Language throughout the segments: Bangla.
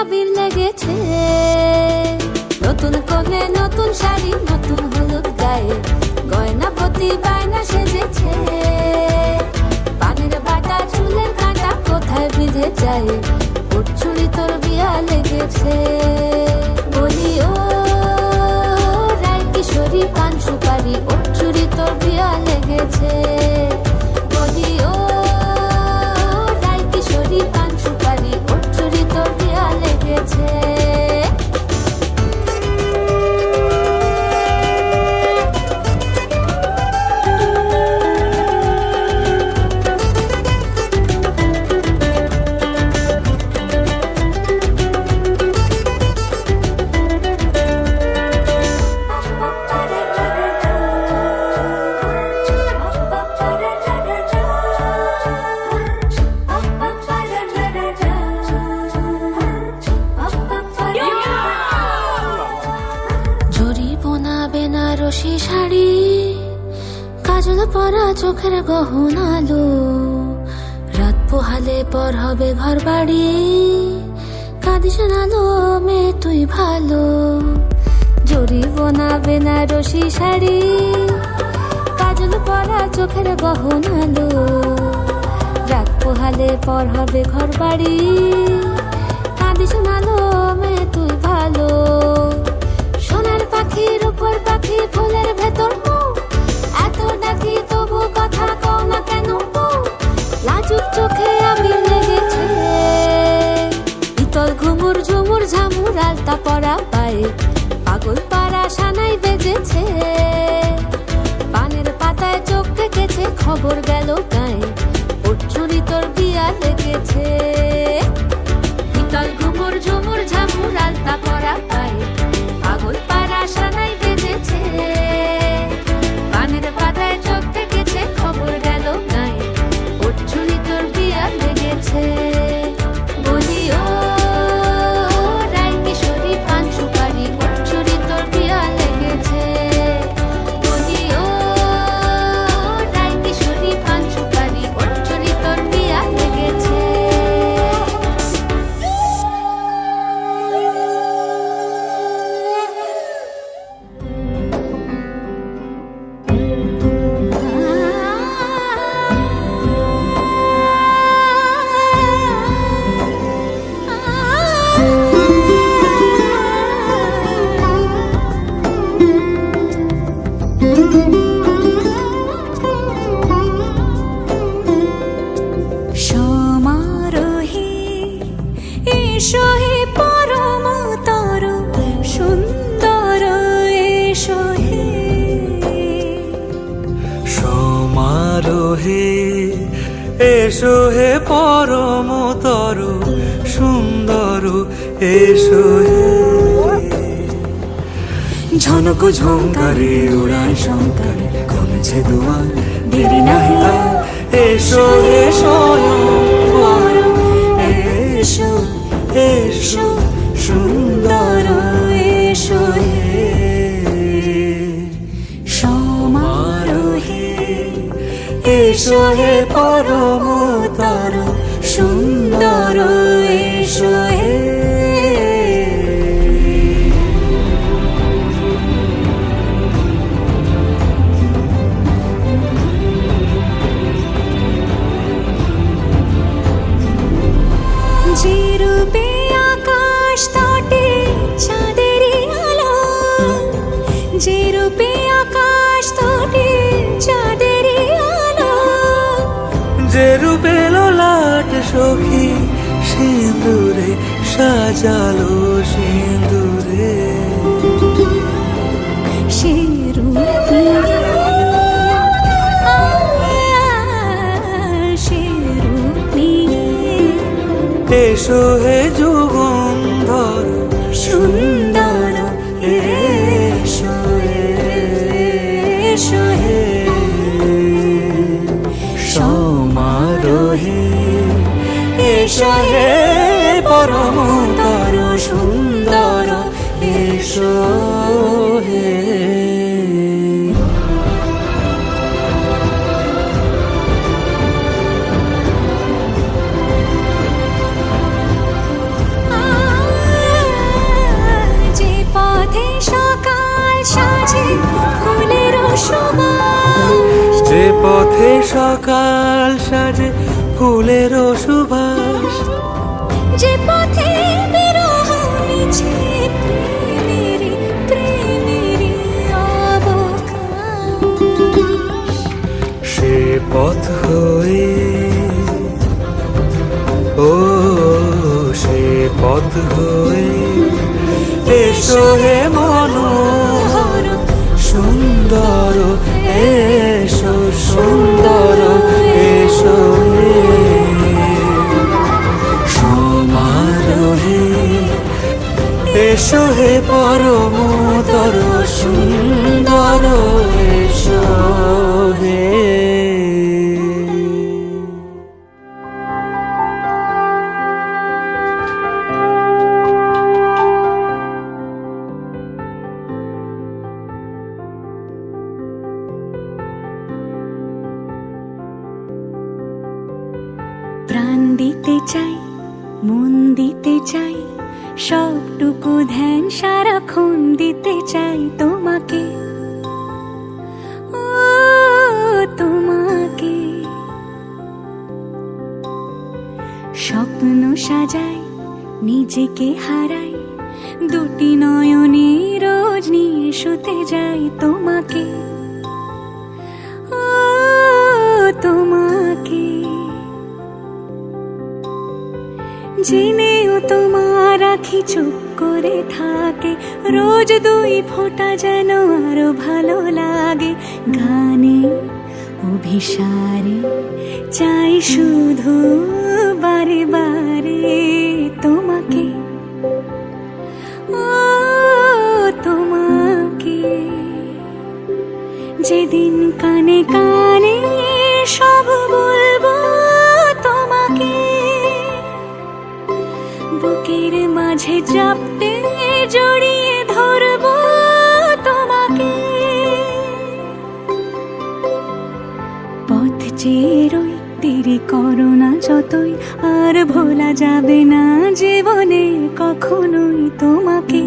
আবির লেগেছে। নতুন কোনে নতুন শাড়ি, নতুন হলুদ গায়ে গয়না, প্রতি বায়না সেজেছে। পানির বাটা, চুলের কাঁটা কোথায় বিধে যায়? উচ্ছুলি তোর বিয়া লেগেছে। বলি, ও রায় কিশোরী পান সুপারি উচ্ছুরি তোর বিয়া লেগেছে। কাজল পরা চোখের গহনালো রাত পোহালে পর হবে ঘর বাড়ি। কাঁদিস নালো মেয়ে তুই ভালো। জরি বোনা বেনারসি শাড়ি। কাজল পরা চোখের গহনালো রাত পোহালে পর হবে ঘর বাড়ি। কাঁদিস নালো মেয়ে তুই ভালো। সোনার পাখির উপর পাখি ফুলের ভেতর মৌ। ইতল ঘুমুর ঝুমুর ঝামুর আলতা পরা পায়ে পাগল পাড়া সানাই বেজেছে। পানের পাতায় চোখ থেকেছে খবর গেল গায়ে। ওর চুরি তোর বিয়া লেগেছে। ইতল ঘুমুর ঝুমুর ঝামুর আলতা পরা পায়ে পাগল পাড়া সানাই বেজেছে। এসো ঝনক ঝঙ্কারে উড়ায় শঙ্কারে কমেছে দুয়ার দেরি নাহি। এসো এসো এসো এসো সুন্দর, এসো সমারোহে এসো হে পরম যে রূপে আকাশ তটে চাঁদেরই আলো যে রূপে লাট সখী সিঁদুরে সাজালো সিঁদুরে সে রূপে এসো হে যুগন্ধর সুন্দর সহে পরম তর সুন্দর এসো হে। সকাল সাজে ফুলের শোভা পথে হয়ে ও হয়ে এসো হে সুন্দর এসো সুন্দর এসো এসো পরম পরমতর স্বপ্ন সাজাই নিজেকে হারাই দুটি নয়নে রোজ নিয়ে শুতে যাই তোমাকে। তোমাকে। জেনেও তোমার আখি চুপ করে থাকে, রোজ দুই ফোঁটা যেন আরও ভালো লাগে। গানে অভিসারে চাই শুধু বারে বারে তোমাকে যতই আর ভোলা যাবে না জীবনে কখনোই তোমাকে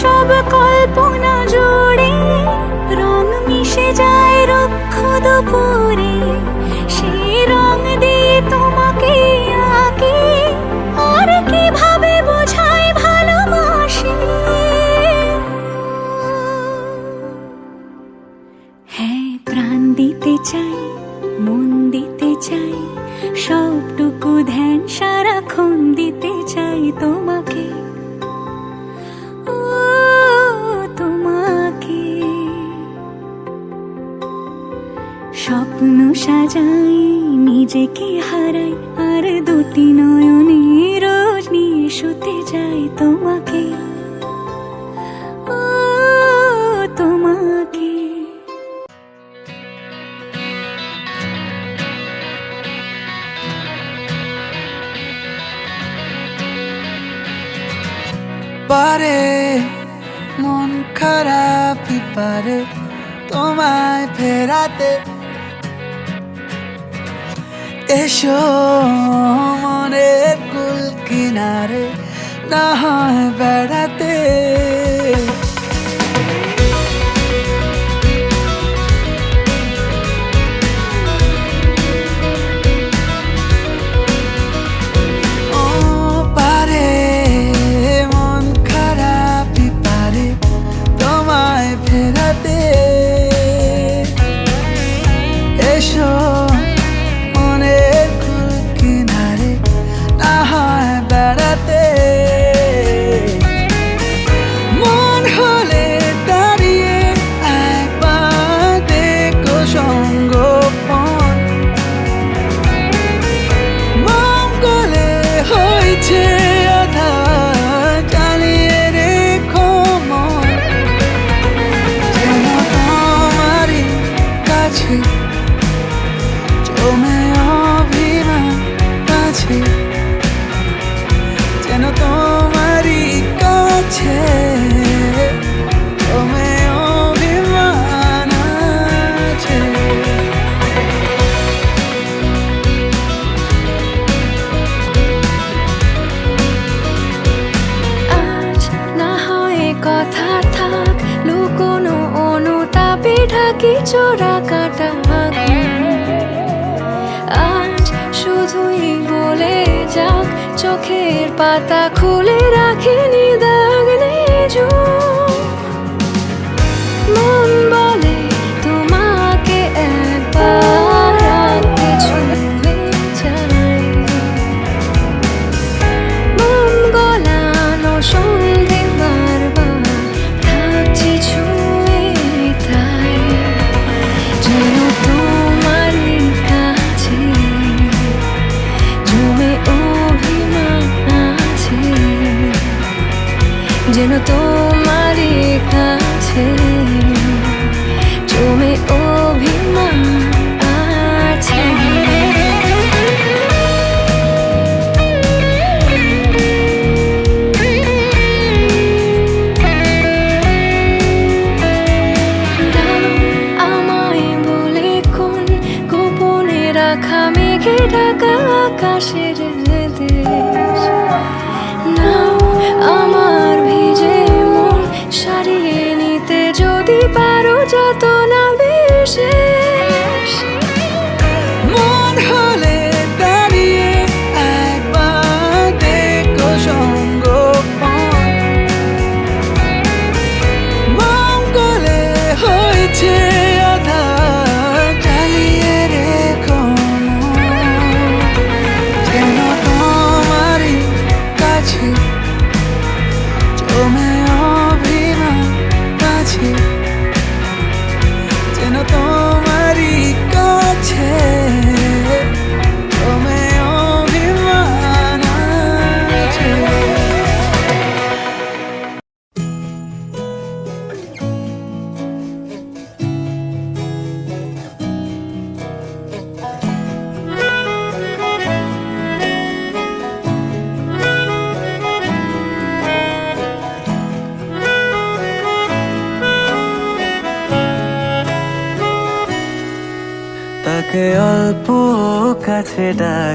সব কল্পনা জুড়ে রং মিশে যায় রক্ষ দুপুরে। পারে মন খারাপই পারে তোমায় ফেরাতে। এসো মনের কুল কিনারে না হয় বেড়াতে। চোখের পাতা খুলে রাখিনি যেন তোমারই কাছে জমে অভিমান আছে। আমায় বলে কোন গোপনে রাখা মেঘে ঢাকা আকাশের পারো যত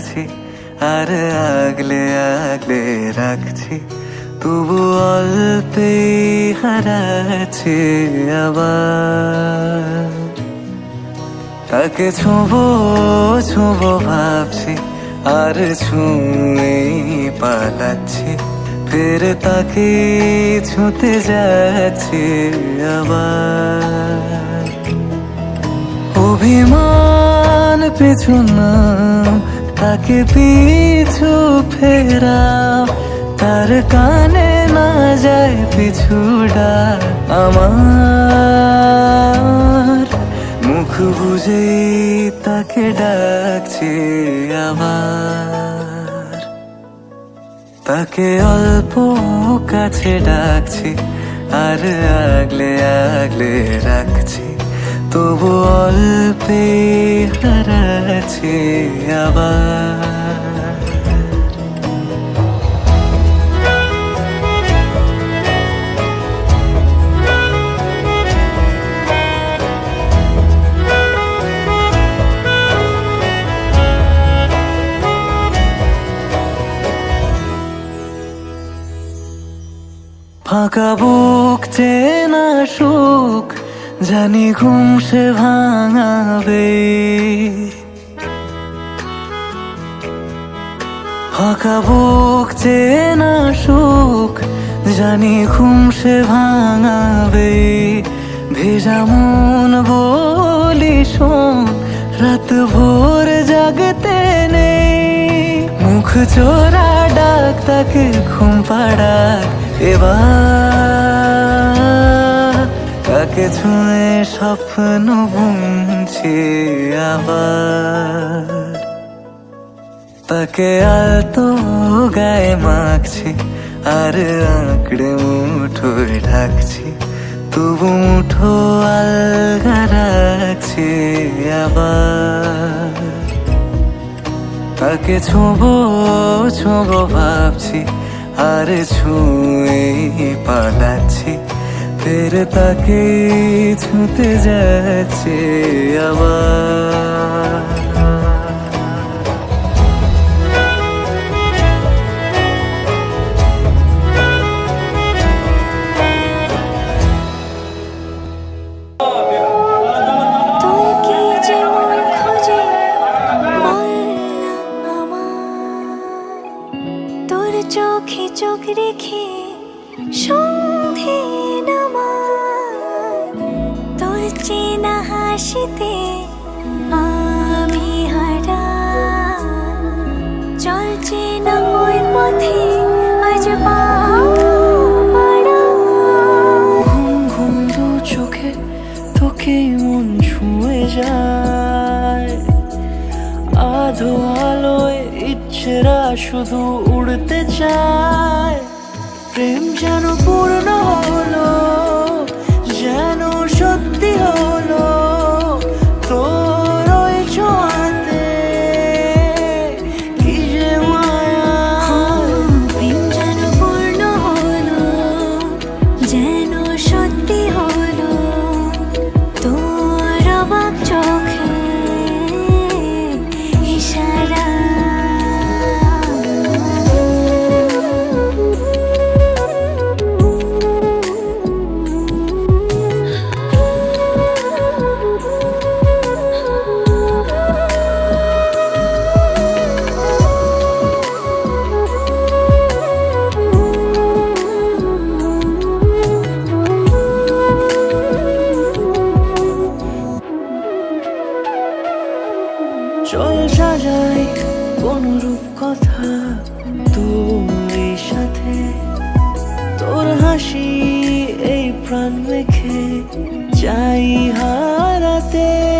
ডাকছি আর আগলে আগলে রাখছি। তবু অল্পে হারাচ্ছে আবার। তাকে ছোঁবো ছোঁবো ভাবছি, আর ছুঁয়ে পালাচ্ছি। ফের তাকে ছুঁতে যাচ্ছে আবার। অভিমান পিছু নাম তাকে পিছু ফেরা তার কানে না যায় পিছুডা আমার। মুখ বুঝে তাকে ডাকছে আবার। তাকে অল্প কাছে ডাকছি, আর আগলে আগলে রাখছি তবু অল্পে হারাচ্ছি আবার। ফাঁকা বুক চেনা সুখ জানি ঘুম সে ভাঙাবে। ফাঁকা বুক, চেনা সুখ, জানি ঘুম সে ভাঙাবে। ভেজা মন, বলি শোন, রাত ভোর জাগতে নেই। মুখ চোরা ডাক, তাকে ঘুম পাড়াক, এবার তাকে ছুঁয়ে স্বপ্ন বুনছি আবার। তাকে আলতো গায়ে মাখছি, আর আঁকড়ে মুঠোয় ঢাকছি, তবু মুঠো আলগা রাখছি আবার। তাকে ছোঁবো ছোঁবো ভাবছি, আর ছুঁয়ে পালাচ্ছি। ফের তাকে ছুতে যাচ্ছে আবার। ঘুম ঘুম চোখে ছুঁয়ে যায়। আধো আলোয় শুধু উড়তে চায়। প্রেম যেন পূর্ণ হলো। চল সাজাই কোন রূপ কথা তোর সাথে। তোর হাসি এই প্রাণ মেখে চাই হারাতে।